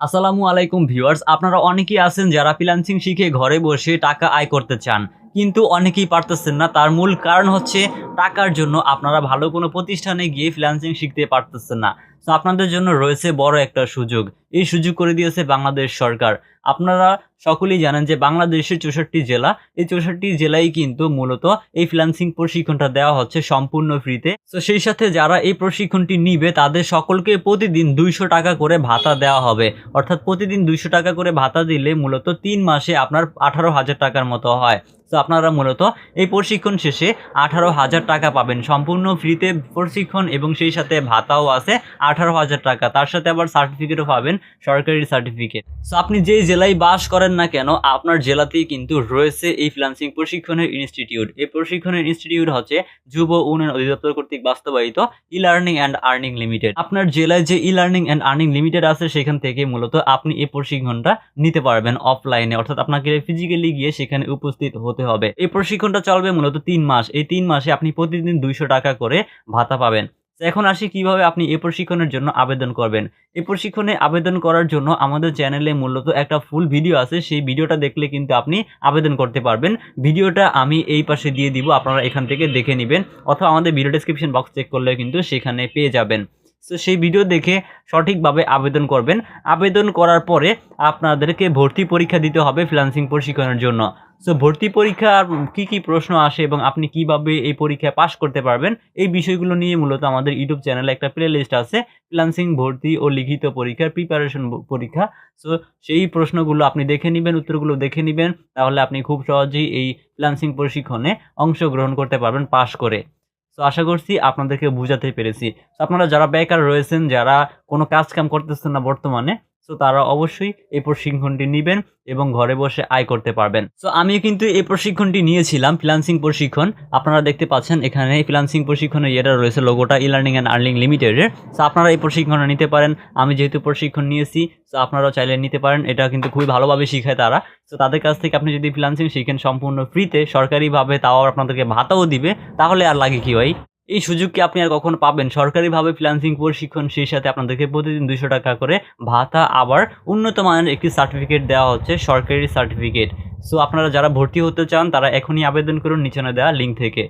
আসসালামু আলাইকুম ভিউয়ার্স, আপনারা অনেকেই আছেন যারা ফ্রিলান্সিং শিখে ঘরে বসে টাকা আয় করতে চান, কিন্তু অনেকেই পারতেছেন না। তার মূল কারণ হচ্ছে টাকার জন্য আপনারা ভালো কোনো প্রতিষ্ঠানে গিয়ে ফ্রিলান্সিং শিখতে পারতেছেন না। তো আপনাদের জন্য রয়েছে বড় একটা সুযোগ। এই সুযোগ করে দিয়েছে বাংলাদেশ সরকার। আপনারা সকলেই জানেন যে বাংলাদেশের চৌষট্টি জেলা, এই চৌষট্টি জেলায় কিন্তু মূলত এই ফ্রিল্যান্সিং প্রশিক্ষণটা দেওয়া হচ্ছে সম্পূর্ণ ফ্রিতে। তো সেই সাথে যারা এই প্রশিক্ষণটি নিবে, তাদের সকলকে প্রতিদিন দুইশো টাকা করে ভাতা দেওয়া হবে। অর্থাৎ প্রতিদিন দুইশো টাকা করে ভাতা দিলে মূলত তিন মাসে আপনার আঠারো হাজার টাকার মতো হয়। তো আপনারা মূলত এই প্রশিক্ষণ শেষে আঠারো হাজার টাকা পাবেন। সম্পূর্ণ ফ্রিতে প্রশিক্ষণ এবং সেই সাথে ভাতাও আছে আঠারো হাজার টাকা। তার সাথে আবার সার্টিফিকেটও পাবেন, সরকারি সার্টিফিকেট তো আপনি যেই জেলায় বাস করেন না কেন, আপনার জেলাতেই কিন্তু রয়েছে এই ফ্রিল্যান্সিং প্রশিক্ষণের ইনস্টিটিউট এই প্রশিক্ষণের ইনস্টিটিউট হচ্ছে যুব উন্নয়ন অধিদপ্তর কর্তৃক বাস্তবায়িত e learning and earning limited আপনার জেলায় যে e learning and earning limited আছে, সেখান থেকে মূলত আপনি এই প্রশিক্ষণটা নিতে পারবেন অফলাইনে অর্থাৎ আপনাকে ফিজিক্যালি গিয়ে সেখানে উপস্থিত হতে হবে। এই প্রশিক্ষণটা চলবে মূলত তিন মাস। এই তিন মাসে আপনি প্রতিদিন দুইশো টাকা করে ভাতা পাবেন। এখন আসি কীভাবে আপনি এ প্রশিক্ষণের জন্য আবেদন করবেন। এ প্রশিক্ষণে আবেদন করার জন্য আমাদের চ্যানেলে মূলত একটা ফুল ভিডিও আছে, সেই ভিডিওটা দেখলে কিন্তু আপনি আবেদন করতে পারবেন। ভিডিওটা আমি এই পাশে দিয়ে দিব, আপনারা এখান থেকে দেখে নেবেন, অথবা আমাদের ভিডিও ডিসক্রিপশন বক্স চেক করলে কিন্তু সেখানে পেয়ে যাবেন। তো সেই ভিডিও দেখে সঠিকভাবে আবেদন করবেন। আবেদন করার পরে আপনাদেরকে ভর্তি পরীক্ষা দিতে হবে ফ্রিল্যান্সিং প্রশিক্ষণের জন্য। সো ভর্তি পরীক্ষার কি কি প্রশ্ন আসে এবং আপনি কীভাবে এই পরীক্ষায় পাশ করতে পারবেন, এই বিষয়গুলো নিয়ে মূলত আমাদের ইউটিউব চ্যানেলে একটা প্লে লিস্ট আছে। ফ্রিল্যান্সিং ভর্তি ও লিখিত পরীক্ষার প্রিপারেশন পরীক্ষা। সো সেই প্রশ্নগুলো আপনি দেখে নেবেন, উত্তরগুলো দেখে নেবেন। তাহলে আপনি খুব সহজেই এই ফ্রিল্যান্সিং প্রশিক্ষণে অংশগ্রহণ করতে পারবেন পাশ করে। তো আশা করছি আপনাদেরকে বুঝাতে পেরেছি। আপনারা যারা বেকার রয়েছেন যারা কোনো কাজ কাম করতেছেন না বর্তমানে তো তারা অবশ্যই এই প্রশিক্ষণটি নেবেন এবং ঘরে বসে আয় করতে পারবেন। সো আমি কিন্তু এই প্রশিক্ষণটি নিয়েছিলাম ফ্রিল্যান্সিং প্রশিক্ষণ। আপনারা দেখতে পাচ্ছেন এখানে ফ্রিল্যান্সিং প্রশিক্ষণের ইয়েটা রয়েছে লোগোটা ই লার্নিং অ্যান্ড আর্নিং লিমিটেডের তো আপনারা এই প্রশিক্ষণটা নিতে পারেন, আমি যেহেতু প্রশিক্ষণ নিয়েছি তো আপনারাও চাইলে নিতে পারেন, এটা কিন্তু খুবই ভালোভাবে শিখায় তারা। তো তাদের কাছ থেকে আপনি যদি ফ্রিল্যান্সিং শিখেন সম্পূর্ণ ফ্রিতে সরকারিভাবে তাও আপনাদেরকে ভাতাও দিবে, তাহলে আর লাগে কি ভাই? এই সুযোগকে আপনি আর কখনো পাবেন। সরকারিভাবে ফ্রিলান্সিং প্রশিক্ষণ, সেই সাথে আপনাদেরকে প্রতিদিন দুশো টাকা করে ভাতা আবার উন্নত মানের একটি সার্টিফিকেট দেওয়া হচ্ছে, সরকারি সার্টিফিকেট সো আপনারা যারা ভর্তি হতে চান, তারা এখনই আবেদন করুন নিচনে দেওয়া লিঙ্ক থেকে।